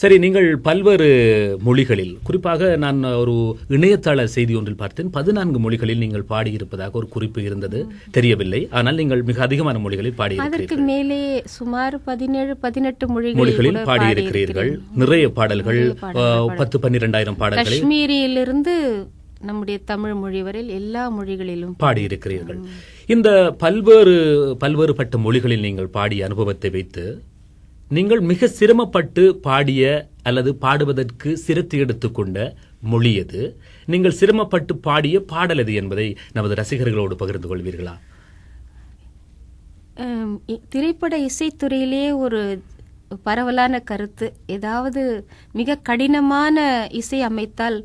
சரி நீங்கள் பல்வேறு மொழிகளில் குறிப்பாக நான் ஒரு இணையதள செய்தி ஒன்றில் பார்த்தேன். பதினான்கு மொழிகளில் நீங்கள் பாடியிருப்பதாக ஒரு குறிப்பு இருந்தது. தெரியவில்லை. ஆனால் நீங்கள் மிக அதிகமான மொழிகளில் பாடியிருக்கிறீர்கள். மேலே சுமார் பதினேழு பதினெட்டு மொழிகளில் பாடியிருக்கிறீர்கள். நிறைய பாடல்கள் பத்து பன்னிரெண்டாயிரம் பாடல்களை காஷ்மீரியிலிருந்து நம்முடைய தமிழ் மொழி வரையில் எல்லா மொழிகளிலும் பாடியிருக்கிறீர்கள். இந்த பல்வேறு பல்வேறுபட்ட மொழிகளில் நீங்கள் பாடிய அனுபவத்தை வைத்து நீங்கள் மிக சிரமப்பட்டு பாடிய அல்லது பாடுவதற்கு சிரத்து எடுத்துக்கொண்ட மொழி எது? நீங்கள் சிரமப்பட்டு பாடிய பாடல் எது என்பதை நமது ரசிகர்களோடு பகிர்ந்து கொள்வீர்களா? திரைப்பட இசைத்துறையிலே ஒரு பரவலான கருத்து. ஏதாவது மிக கடினமான இசை அமைத்தால்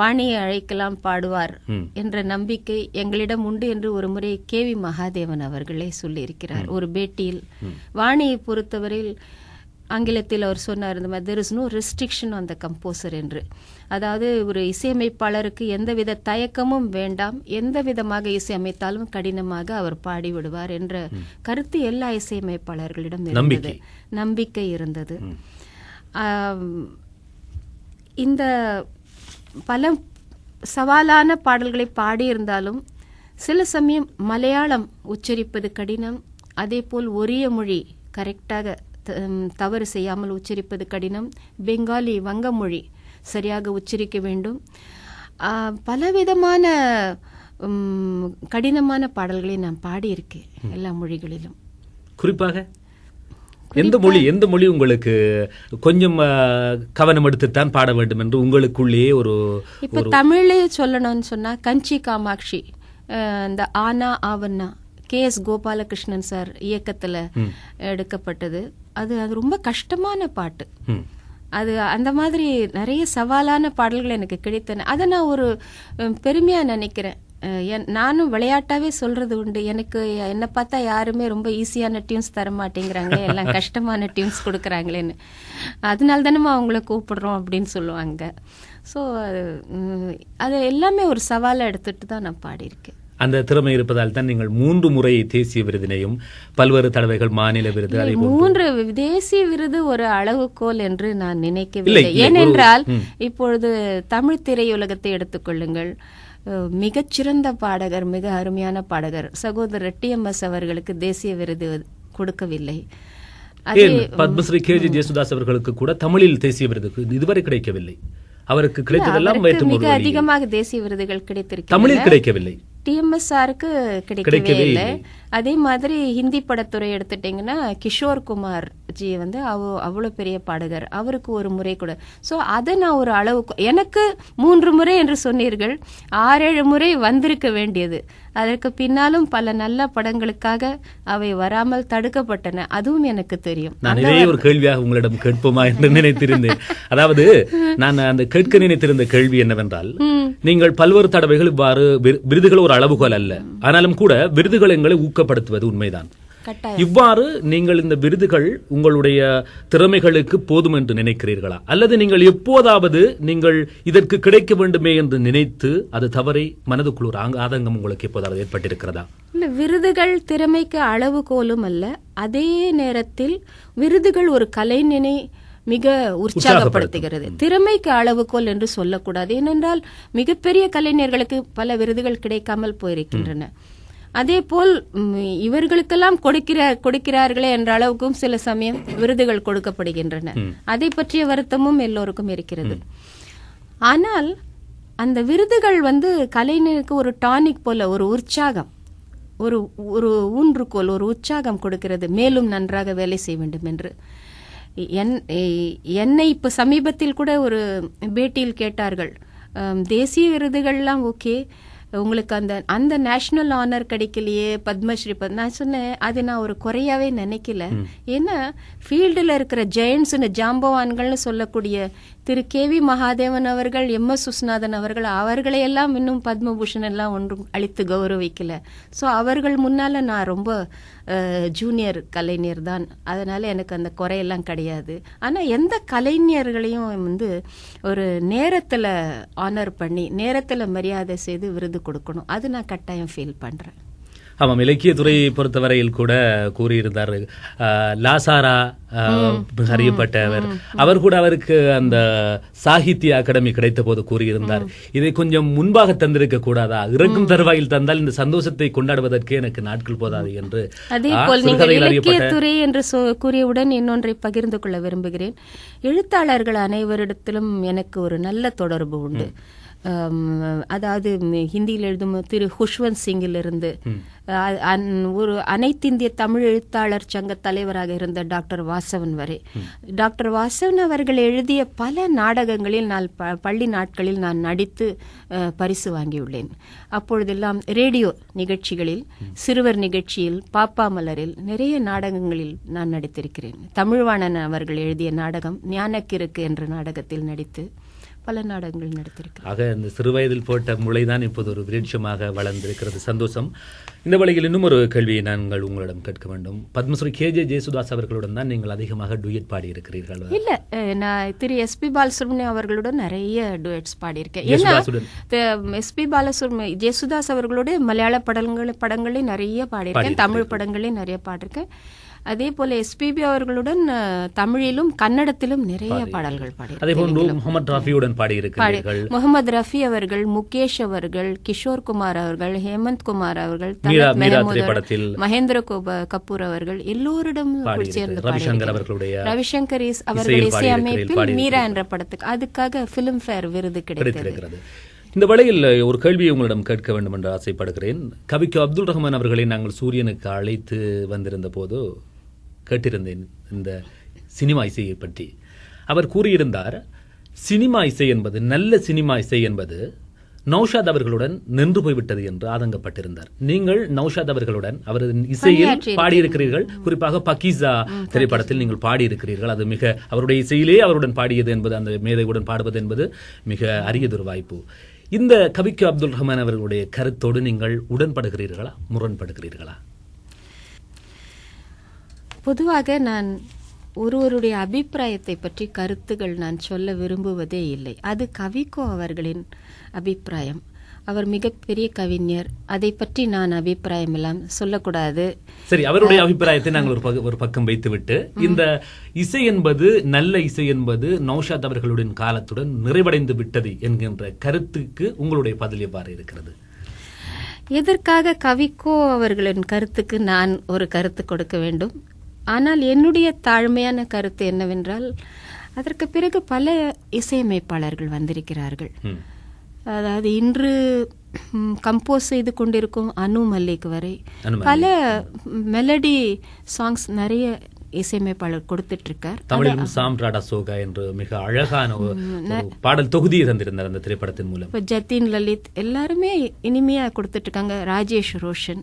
வாணியை அழைக்கலாம் பாடுவார். என்ற நம்பிக்கை எங்களிடம் உண்டு என்று ஒரு முறை கே வி மகாதேவன் அவர்களே சொல்லியிருக்கிறார். ஒரு பேட்டியில் வாணியை பொறுத்தவரையில் ஆங்கிலத்தில் அவர் சொன்னார் இந்த மாதிரி there is no restriction on the composer என்று. அதாவது ஒரு இசையமைப்பாளருக்கு எந்தவித தயக்கமும் வேண்டாம் எந்த விதமாக இசையமைத்தாலும் கடினமாக அவர் பாடிவிடுவார் என்ற கருத்து எல்லா இசையமைப்பாளர்களிடம் இருந்தது. நம்பிக்கை. இருந்தது. இந்த பல சவாலான பாடல்களை பாடியிருந்தாலும் சில சமயம் மலையாளம் உச்சரிப்பது கடினம் அதேபோல் ஒரிய மொழி கரெக்டாக தவறு செய்யாமல் உச்சரிப்பது கடினம். பெங்காலி வங்க மொழி சரியாக உச்சரிக்க வேண்டும். பலவிதமான கடினமான பாடல்களை நான் பாடியிருக்கேன் எல்லா மொழிகளிலும். குறிப்பாக? எந்த மொழி எந்த மொழி உங்களுக்கு கொஞ்சம் கவனம் எடுத்துத்தான் பாட வேண்டும் என்று உங்களுக்குள்ளேயே ஒரு இப்ப தமிழே சொல்லணும்னு சொன்னா கஞ்சி காமாட்சி இந்த ஆனா ஆவண்ணா கே எஸ் கோபாலகிருஷ்ணன் சார் இயக்கத்துல எடுக்கப்பட்டது. அது அது ரொம்ப கஷ்டமான பாட்டு. அது அந்த மாதிரி நிறைய சவாலான பாடல்கள் எனக்கு கிடைத்தன. அதை நான் ஒரு அஹ், பெருமையா நினைக்கிறேன். நானும் விளையாட்டாவே சொல்றது உண்டு. எனக்கு என்னை பார்த்தா யாருமே ரொம்ப ஈஸியான டியூன்ஸ் தர மாட்டேங்கிறாங்களே எல்லாம் கஷ்டமான டியூன்ஸ் கொடுக்குறாங்களேன்னு. அதனால தானே அவங்கள கூப்பிடுறோம் அப்படின்னு சொல்லுவாங்க. ஸோ அது எல்லாமே ஒரு சவாலை எடுத்துட்டு தான் நான் பாடியிருக்கேன். அந்த திறமை இருப்பதால் தான் நீங்கள் மூன்று முறை தேசிய விருதினையும் பல்வேறு தடவைகள் மாநில விருது மூன்று தேசிய விருது ஒரு அளவுகோல் என்று நான் நினைக்கவில்லை. ஏனென்றால் இப்பொழுது தமிழ் திரையுலகத்தை எடுத்துக்கொள்ளுங்கள். மிகச்சிறந்த பாடகர் மிக அருமையான பாடகர் சகோதரர் டிஎம்எஸ் அவர்களுக்கு தேசிய விருது கொடுக்கவில்லை. பத்மஸ்ரீ கேஜி ஜேசுதாஸ் அவர்களுக்கு கூட தமிழில் தேசிய விருது இதுவரை கிடைக்கவில்லை. அவருக்கு கிடைத்ததெல்லாம் மிக அதிகமாக தேசிய விருதுகள் கிடைத்திருக்கிறது. தமிழில் கிடைக்கவில்லை. டிஎம்எஸ்ஆருக்கு கிடைக்கவே கிடைக்கவே இல்லை. அதே மாதிரி ஹிந்தி படத்துறை எடுத்துட்டீங்கன்னா கிஷோர் குமார் ஜி வந்து அவ அவ்வளோ பெரிய பாடகர். அவருக்கு ஒரு முறை கூட. ஸோ அதை நான் ஒரு அளவுக்கு எனக்கு மூன்று முறை என்று சொன்னீர்கள். ஆறேழு முறை வந்திருக்க வேண்டியது. அதற்கு பின்னாலும் பல நல்ல படங்களுக்காக அவை வராமல் தடுக்கப்பட்டன. அதுவும் எனக்கு தெரியும். நான் இதே ஒரு கேள்வியாக உங்களிடம் கேட்போமா என்று நினைத்திருந்தேன். அதாவது நான் அந்த கேட்க நினைத்திருந்த கேள்வி என்னவென்றால் நீங்கள் பல்வேறு தடவைகள் இவ்வாறு விரு- விருதுகள் ஒரு அளவுகோல் அல்ல. ஆனாலும் கூட விருதுகள் எங்களை ஊக்கப்படுத்துவது உண்மைதான். இவ்வாறு நீங்கள் இந்த விருதுகள் உங்களுடைய திறமைகளுக்கு போதும் என்று நினைக்கிறீர்களா? அல்லது நீங்கள் எப்போதாவது நீங்கள் இதற்கு கிடைக்க வேண்டுமே என்று நினைத்து அது தவறை மனதுக்குள் ஒரு ஆதங்கம் உங்களுக்கு எப்போதாவது ஏற்பட்டிருக்கிறதா? இல்ல விருதுகள் திறமைக்கு அளவுகோலும் அல்ல. அதே நேரத்தில் விருதுகள் ஒரு கலைஞனை மிக உற்சாகப்படுத்துகிறது. திறமைக்கு அளவுகோல் என்று சொல்லக்கூடாது. ஏனென்றால் மிகப்பெரிய கலைஞர்களுக்கு பல விருதுகள் கிடைக்காமல் போயிருக்கின்றன. அதே போல் இவர்களுக்கெல்லாம் கொடுக்கிற கொடுக்கிறார்களே என்ற அளவுக்கும் சில சமயம் விருதுகள் கொடுக்கப்படுகின்றன. அதை பற்றிய வருத்தமும் எல்லோருக்கும் இருக்கிறது. ஆனால் அந்த விருதுகள் வந்து கலைஞருக்கு ஒரு டானிக் போல ஒரு உற்சாகம் ஒரு ஒரு ஊன்றுகோல் ஒரு உற்சாகம் கொடுக்கிறது. மேலும் நன்றாக வேலை செய்ய வேண்டும் என்று. என் என்னை இப்போ சமீபத்தில் கூட ஒரு பேட்டியில் கேட்டார்கள். தேசிய விருதுகள்லாம் ஓகே உங்களுக்கு அந்த அந்த நேஷனல் ஆனர் கிடைக்கலையே பத்மஸ்ரீ பத் நான் சொன்னேன் அது நான் ஒரு குறையாவே நினைக்கல. ஏன்னா ஃபீல்டில் இருக்கிற ஜெயண்ட்ஸ்னு ஜாம்பவான்கள்னு சொல்லக்கூடிய திரு கே வி மகாதேவன் அவர்கள் எம் எஸ் சுஸ்நாதன் அவர்கள் அவர்களையெல்லாம் இன்னும் பத்மபூஷன் எல்லாம் ஒன்றும் அளித்து கௌரவிக்கல. ஸோ அவர்கள் முன்னால நான் ரொம்ப ஜூனியர் கலைஞர் தான். அதனால் எனக்கு அந்த குறையெல்லாம் கிடையாது. ஆனால் எந்த கலைஞர்களையும் வந்து ஒரு நேரத்தில் ஆனர் பண்ணி நேரத்தில் மரியாதை செய்து விருது கொடுக்கணும். அது நான் கட்டாயம் ஃபீல் பண்ணுறேன் ஆமாம் இலக்கிய துறையை பொறுத்தவரையில் கூட கூறியிருந்தார். லாசாரா அறியப்பட்டவர். அவர் கூட அவருக்கு அந்த சாகித்ய அகாடமி கிடைத்த போது கூறியிருந்தார் இதை கொஞ்சம் முன்பாக தந்திருக்க கூடாதா? இறக்கும் தருவாயில் தந்தால் இந்த சந்தோஷத்தை கொண்டாடுவதற்கு எனக்கு நாட்கள் போதாது என்று அதே போல் நீங்கள் அறியப்பட்ட இலக்கியத்துறை என்று கூறியவுடன் இன்னொன்றை பகிர்ந்து கொள்ள விரும்புகிறேன். எழுத்தாளர்கள் அனைவரிடத்திலும் எனக்கு ஒரு நல்ல தொடர்பு உண்டு. அதாவது ஹிந்தியில் எழுதும் திரு குஷ்வந்த் சிங்கிலிருந்து ஒரு அனைத்திந்திய தமிழ் எழுத்தாளர் சங்க தலைவராக இருந்த டாக்டர் வாசவன் வரை. டாக்டர் வாசவன் அவர்கள் எழுதிய பல நாடகங்களில் நான் ப- பள்ளி நாட்களில் நான் நடித்து பரிசு வாங்கியுள்ளேன். அப்பொழுதெல்லாம் ரேடியோ நிகழ்ச்சிகளில் சிறுவர் நிகழ்ச்சியில் பாப்பா மலரில் நிறைய நாடகங்களில் நான் நடித்திருக்கிறேன். தமிழ்வாணன் அவர்கள் எழுதிய நாடகம் ஞானக்கிறுக்கு என்ற நாடகத்தில் நடித்து பல நாடகங்கள் நடித்திருக்கிறேன் ஆக இந்த சிறுவயதில் போட்ட முளைதான் இப்போது ஒரு விருட்சமாக வளர்ந்திருக்கிறது. சந்தோஷம். இந்த வழியில் இன்னும் ஒரு கேள்வியை நாங்கள் உங்களிடம் கேட்க வேண்டும். பத்மஸ்ரீ கே ஜே ஜெயசுதாஸ் அவர்களுடன் தான் நீங்கள் அதிகமாக டுயட் பாடி இருக்கிறீர்கள் இல்ல நான் திரு எஸ்பி பாலசுப்ரமணியம் அவர்களுடன் நிறைய டுவெட்ஸ் பாடியிருக்கேன். ஏன்னா. எஸ்பி பாலசுப்ரமணியம் ஜெயசுதாஸ் அவர்களோட மலையாள படங்கள் படங்களையும் நிறைய பாடியிருக்கேன். தமிழ் படங்களையும் நிறைய பாடியிருக்கேன். அதே போல எஸ்பிபி அவர்களுடன் தமிழிலும் கன்னடத்திலும் நிறைய பாடல்கள் பாடியிருக்கேன் அதே போன்று முகமது ராஃபியுடன் பாடியிருக்கிறீர்கள். முகமது ரஃபி அவர்கள் முகேஷ் அவர்கள் கிஷோர் குமார் அவர்கள் ஹேமந்த் குமார் அவர்கள் மகேந்திர கோப- கபூர் அவர்கள் எல்லோரிடம் சேர்ந்து ரவிசங்கர். அவர்களுடைய ரவிசங்கர் அவர்கள் இசையமைப்பில். மீரா என்ற படத்துக்கு அதுக்காக பிலிம் ஃபேர் விருது கிடைத்திருக்கிறது. இந்த வழியில் ஒரு கேள்வியை உங்களிடம் கேட்க வேண்டும் என்று ஆசைப்படுகிறேன். கவிக்கு அப்துல் ரஹ்மான் அவர்களை நாங்கள் சூரியனுக்கு அழைத்து வந்திருந்த போது கேட்டிருந்தேன் இந்த சினிமா இசையை பற்றி. அவர் கூறியிருந்தார் சினிமா இசை என்பது நல்ல சினிமா இசை என்பது நௌஷாத் அவர்களுடன் நின்று போய்விட்டது என்று ஆதங்கப்பட்டிருந்தார். நீங்கள் நௌஷாத் அவர்களுடன் அவரது இசையில் பாடியிருக்கிறீர்கள். குறிப்பாக பக்கீசா. திரைப்படத்தில் நீங்கள் பாடியிருக்கிறீர்கள். அது மிக அவருடைய இசையிலே அவருடன் பாடியது என்பது அந்த மேதையுடன் பாடுவது என்பது மிக அரியதொரு வாய்ப்பு. இந்த கவிக்கு அப்துல் ரஹ்மான் அவர்களுடைய கருத்தோடு நீங்கள் உடன்படுகிறீர்களா முரண்படுகிறீர்களா? பொதுவாக நான் ஒருவருடைய அபிப்பிராயத்தை பற்றி கருத்துகள் நான் சொல்ல விரும்புவதே இல்லை. அது கவிக்கோ அவர்களின் அபிப்பிராயம். அவர் மிகப்பெரிய கவிஞர். அதை பற்றி நான் அபிப்பிராயம் எல்லாம் சொல்லக்கூடாது. சரி அவருடைய அபிப்பிராயத்தை நாங்கள் ஒரு ஒரு பக்கம் வைத்துவிட்டு இந்த இசை என்பது நல்ல இசை என்பது நௌஷாத் அவர்களுடன் காலத்துடன் நிறைவடைந்து விட்டது என்கின்ற கருத்துக்கு உங்களுடைய பதில் எவ்வாறு இருக்கிறது? எதற்காக கவிக்கோ அவர்களின் கருத்துக்கு நான் ஒரு கருத்து கொடுக்க வேண்டும்? ஆனால் என்னுடைய தாழ்மையான கருத்து என்னவென்றால் அதற்கு பிறகு பல இசையமைப்பாளர்கள் வந்திருக்கிறார்கள். அதாவது இன்று கம்போஸ் செய்து கொண்டிருக்கும் அனு மல்லிக் வரை. பல மெலடி சாங்ஸ் நிறைய இசையமைப்பாளர் கொடுத்துட்டு இருக்கார் தமிழிலும் சாம் ராடா சோகா என்று மிக அழகான பாடல் தொகுதியை தந்திருந்தார் அந்த திரைப்படத்தின் மூலம். இப்போ ஜத்தின் லலித் எல்லாருமே இனிமையா கொடுத்துட்டு இருக்காங்க ராஜேஷ் ரோஷன்.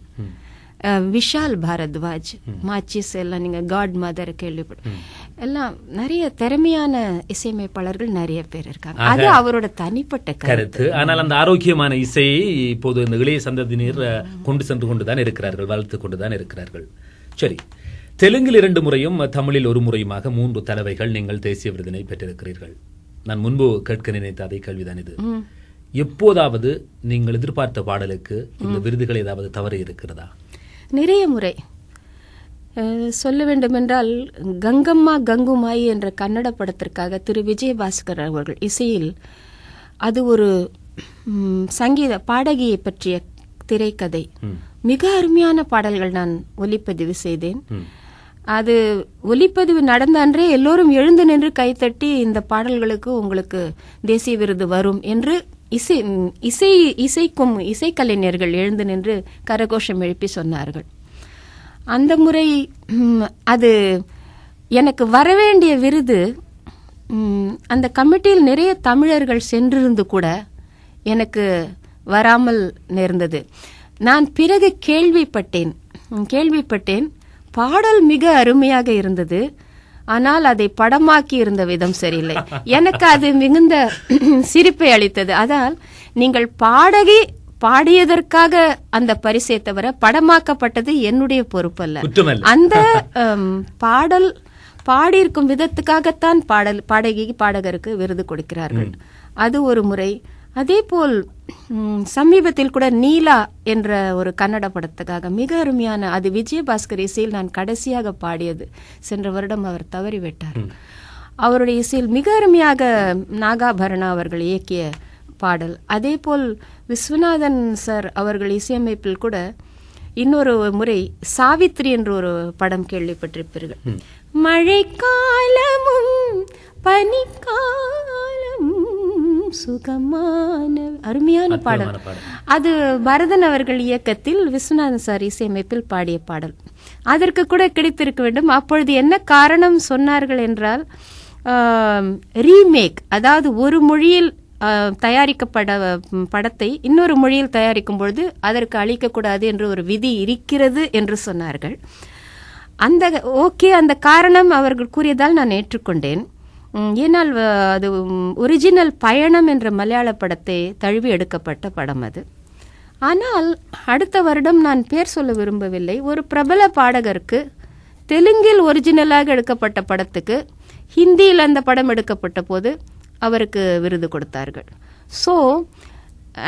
விஷால் பாரத்வாஜ் மாச்சிஸ் எல்லாம் நீங்க காட் மதர் கேள்விப்பட்ட எல்லாம் நிறைய திறமையான இசையமைப்பாளர்கள் நிறைய பேர் இருக்காங்க அது அவரோட தனிப்பட்ட கருத்து ஆனால் அந்த ஆரோக்கியமான இசையை இப்போது இந்த இளைய சந்ததியினர் கொண்டு சென்று கொண்டுதான் இருக்கிறார்கள் வளர்த்து கொண்டுதான் இருக்கிறார்கள் சரி தெலுங்கில் இரண்டு முறையும் தமிழில் ஒரு முறையுமாக மூன்று தடவைகள் நீங்கள் தேசிய விருதினை பெற்றிருக்கிறீர்கள் நான் முன்பு கேட்க நினைத்த அதே கேள்விதான் இது எப்போதாவது நீங்கள் எதிர்பார்த்த பாடலுக்கு இந்த விருதுகள் ஏதாவது தவறு இருக்கிறதா நிறைய முறை சொல்ல வேண்டுமென்றால் கங்கம்மா கங்குமாயி என்ற கன்னட படத்திற்காக திரு விஜயபாஸ்கர் அவர்கள் இசையில் அது ஒரு சங்கீத பாடகியை பற்றிய திரைக்கதை. மிக அருமையான பாடல்கள் நான் ஒலிப்பதிவு செய்தேன். அது ஒலிப்பதிவு நடந்த அன்றே எல்லோரும் எழுந்து நின்று கைத்தட்டி இந்த பாடல்களுக்கு உங்களுக்கு தேசிய விருது வரும் என்று இசை இசை இசைக்கும் இசைக்கலைஞர்கள் எழுந்து நின்று கரகோஷம் எழுப்பி சொன்னார்கள். அந்த முறை அது எனக்கு வரவேண்டிய விருது அந்த கமிட்டியில் நிறைய தமிழர்கள் சென்றிருந்து கூட எனக்கு வராமல் நேர்ந்தது. நான் பிறகு கேள்விப்பட்டேன் கேள்விப்பட்டேன். பாடல் மிக அருமையாக இருந்தது. ஆனால் அதை படமாக்கி இருந்த விதம் சரியில்லை. எனக்கு அது மிகுந்த சிரிப்பை அளித்தது. அதால் நீங்கள் பாடகி பாடியதற்காக அந்த பரிசை தவிர படமாக்கப்பட்டது என்னுடைய பொறுப்பல்ல. அந்த பாடல் பாடியிருக்கும் விதத்துக்காகத்தான் பாடல் பாடகி பாடகருக்கு விருது கொடுக்கிறார்கள். அது ஒரு முறை அதேபோல் சமீபத்தில் கூட நீலா என்ற ஒரு கன்னட படத்துக்காக மிக அருமையான அது விஜயபாஸ்கர் இசையில் நான் கடைசியாக பாடியது. சென்ற வருடம் அவர் தவறிவிட்டார். அவருடைய இசையில் மிக அருமையாக நாகாபரணா அவர்கள் இயக்கிய பாடல். அதேபோல் விஸ்வநாதன் சார் அவர்கள் இசையமைப்பில் கூட இன்னொரு முறை சாவித்ரி என்ற ஒரு படம் கேள்விப்பட்டிருப்பீர்கள். மழைக்காலமும் பனிக்காலமும் சுகமான அருமையான பாடல். அது பரதன் அவர்கள் இயக்கத்தில் விஸ்வநாதன் சார் இசையமைப்பில் பாடிய பாடல். அதற்கு கூட கிடைத்திருக்க வேண்டும். அப்பொழுது என்ன காரணம் சொன்னார்கள் என்றால் ரீமேக் அதாவது ஒரு மொழியில் தயாரிக்கப்பட படத்தை இன்னொரு மொழியில் தயாரிக்கும் பொழுது அதற்கு அளிக்கக்கூடாது என்று ஒரு விதி இருக்கிறது என்று சொன்னார்கள். அந்த ஓகே அந்த காரணம் அவர்கள் கூறியதால் நான் ஏற்றுக்கொண்டேன். ஏனால் அது ஒரிஜினல் பயணம் என்ற மலையாள படத்தை தழுவி எடுக்கப்பட்ட படம் அது. ஆனால் அடுத்த வருடம் நான் பேர் சொல்ல விரும்பவில்லை. ஒரு பிரபல பாடகருக்கு தெலுங்கில் ஒரிஜினலாக எடுக்கப்பட்ட படத்துக்கு ஹிந்தியில் அந்த படம் எடுக்கப்பட்ட போது அவருக்கு விருது கொடுத்தார்கள். So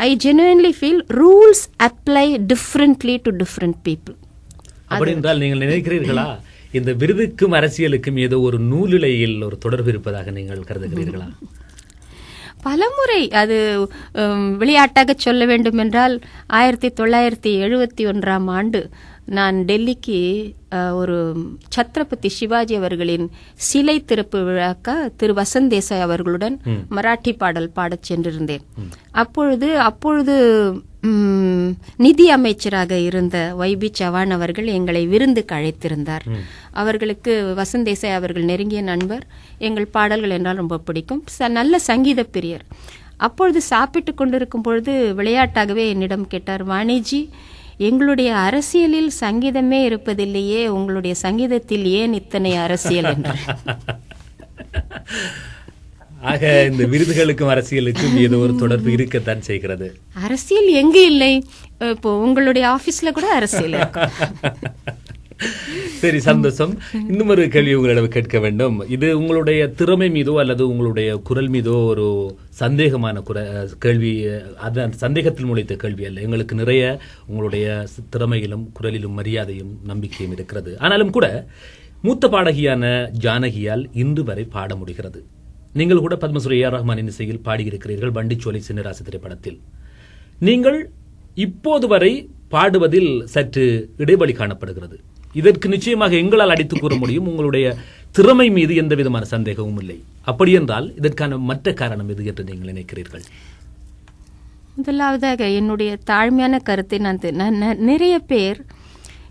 I genuinely feel rules apply differently to different people அப்படி என்றால் நீங்கள் நினைக்கிறீர்களா? இந்த விருதுக்கும் அரசியலுக்கும் ஏதோ ஒரு நூலிழையில் ஒரு தொடர்பு இருப்பதாக நீங்கள் கருதுகிறீர்களா? பலமுறை அது விளையாட்டாக சொல்ல வேண்டும் என்றால் ஆயிரத்தி தொள்ளாயிரத்தி எழுபத்தி ஒன்றாம் ஆண்டு நான் டெல்லிக்கு ஒரு சத்ரபதி சிவாஜி அவர்களின் சிலை திறப்பு விழாக்க திரு வசந்த் தேசாய் அவர்களுடன் மராட்டி பாடல் பாடச் சென்றிருந்தேன். அப்பொழுது அப்பொழுது நிதி அமைச்சராக இருந்த வைபி சவான் அவர்கள் எங்களை விருந்துக்கு அழைத்திருந்தார் அவர்களுக்கு வசந்த் தேசாய் அவர்கள் நெருங்கிய நண்பர். எங்கள் பாடல்கள் என்றால் ரொம்ப பிடிக்கும். ச- நல்ல சங்கீத பிரியர். அப்பொழுது சாப்பிட்டு கொண்டிருக்கும் பொழுது விளையாட்டாகவே என்னிடம் கேட்டார் வாணிஜி எங்களுடைய அரசியலில் சங்கீதமே இருப்பதில்லையே உங்களுடைய சங்கீதத்தில் ஏன் இத்தனை அரசியல்? என்று ஆக இந்த விருதுகளுக்கும் அரசியலுக்கும் ஏதோ ஒரு தொடர்பு இருக்கத்தான் செய்கிறது. அரசியல் எங்க இல்லை? இப்போ உங்களுடைய ஆபீஸ்ல கூட அரசியல் சரி சந்தோஷம். இன்னும் ஒரு கேள்வி உங்களிடம் கேட்க வேண்டும். இது உங்களுடைய திறமை மீதோ அல்லது உங்களுடைய குரல் மீதோ ஒரு சந்தேகமான குர கேள்வி அது அந்த சந்தேகத்தில் முளைத்த கேள்வி அல்ல. எங்களுக்கு நிறைய உங்களுடைய திறமையிலும் குரலிலும் மரியாதையும் நம்பிக்கையும் இருக்கிறது. ஆனாலும் கூட மூத்த பாடகியான ஜானகியால் இன்று வரை பாட முடிகிறது. நீங்கள் கூட பத்மஸ்ரீ ஏஆர் ரஹ்மானின் இசையில் பாடியிருக்கிறீர்கள் வண்டிச்சோலை சின்னராசு திரைப்படத்தில் நீங்கள் இப்போது வரை பாடுவதில் சற்று இடைவெளி காணப்படுகிறது. இதற்கு நிச்சயமாக எங்களால் அடித்து கூற முடியும் உங்களுடைய திறமை மீது எந்த விதமான சந்தேகமும் இல்லை. அப்படி என்றால் இதற்கான மற்ற காரணம் எது என்று நீங்கள் நினைக்கிறீர்கள்? முதலாவதாக என்னுடைய தாழ்மையான கருத்தை நான் நான் நிறைய பேர்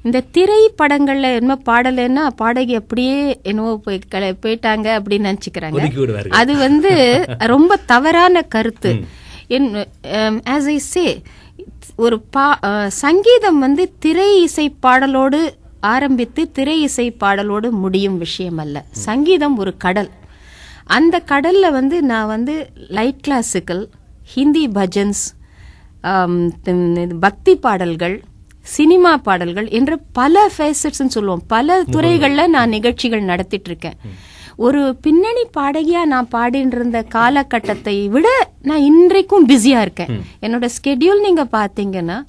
இந்த திரைப்படங்கள்ல என்ன பாடலைன்னா பாடகி அப்படியே என்னவோ போய் போயிட்டாங்க அப்படின்னு நினைச்சுக்கிறாங்க. அது வந்து ரொம்ப தவறான கருத்து. ஆஸ் ஐ சே ஒரு பா சங்கீதம் வந்து திரை இசை பாடலோடு ஆரம்பித்து திரை இசை பாடலோடு முடியும் விஷயம் அல்ல சங்கீதம் ஒரு கடல். அந்த கடல்ல வந்து நான் வந்து லைட் கிளாசிக்கல் ஹிந்தி பஜன்ஸ் பக்தி பாடல்கள் சினிமா பாடல்கள் என்ற பல ஃபேசட்ஸ்னு சொல்லுவோம். பல துறைகள்ல நான் நிகழ்ச்சிகள் நடத்திட்டு இருக்கேன். ஒரு பின்னணி பாடகியா நான் பாடிட்டு இருந்த காலகட்டத்தை விட நான் இன்றைக்கும் பிஸியா இருக்கேன். என்னோட ஸ்கெடியூல் நீங்க பாத்தீங்கன்னா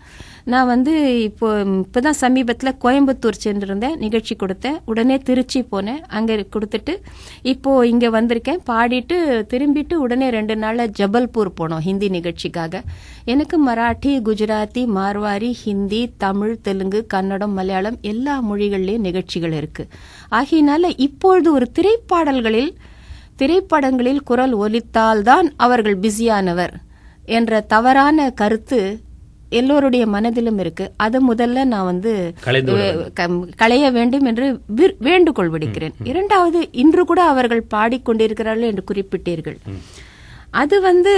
நான் வந்து இப்போ இப்பதான் சமீபத்துல கோயம்புத்தூர் சென்றிருந்தேன். நிகழ்ச்சி கொடுத்தேன். உடனே திருச்சி போனேன். அங்க கொடுத்துட்டு இப்போ இங்க வந்திருக்கேன். பாடிட்டு திரும்பிட்டு உடனே ரெண்டு நாள்ல ஜபல்பூர் போனோம் ஹிந்தி நிகழ்ச்சிக்காக. எனக்கு மராட்டி குஜராத்தி மார்வாரி ஹிந்தி தமிழ் தெலுங்கு கன்னடம் மலையாளம் எல்லா மொழிகள்லயும் நிகழ்ச்சிகள் இருக்கு. ஆகையினால இப்பொழுது ஒரு திரைப்பாடல்களில் திரைப்படங்களில் குரல் ஒலித்தால்தான் அவர்கள் பிஸியானவர் என்ற தவறான கருத்து எல்லோருடைய மனதிலும் இருக்கு. அது முதல்ல நான் வந்து களைய வேண்டும் என்று வேண்டுகோள் விடுக்கிறேன். இரண்டாவது இன்று கூட அவர்கள் பாடிக்கொண்டிருக்கிறார்கள் என்று குறிப்பிட்டீர்கள். அது வந்து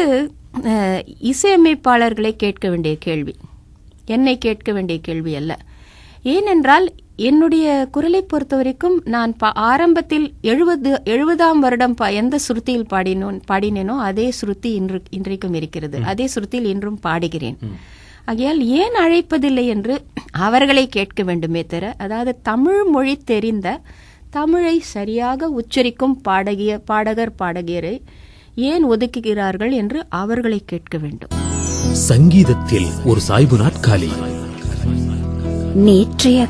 இசையமைப்பாளர்களை கேட்க வேண்டிய கேள்வி. என்னை கேட்க வேண்டிய கேள்வி அல்ல. ஏனென்றால் என்னுடைய குரலை பொறுத்த வரைக்கும் நான் பா- ஆரம்பத்தில் எழுபது எழுபதாம் வருடம் பா- எந்த சுருத்தியில் பாடினோ பாடினேனோ அதே சுருத்தி இன்று இன்றைக்கும் இருக்கிறது. அதே சுருத்தியில் இன்றும் பாடுகிறேன். ஆகையால் ஏன் அழைப்பதில்லை என்று அவர்களை கேட்க வேண்டுமே தவிர அதாவது தமிழ் மொழி தெரிந்த தமிழை சரியாக உச்சரிக்கும் பாடகிய பாடகர் பாடகியரை ஏன் ஒதுக்குகிறார்கள் என்று அவர்களை கேட்க வேண்டும். சங்கீதத்தில் ஒரு சாய்வு நாட்காலி. நேற்றைய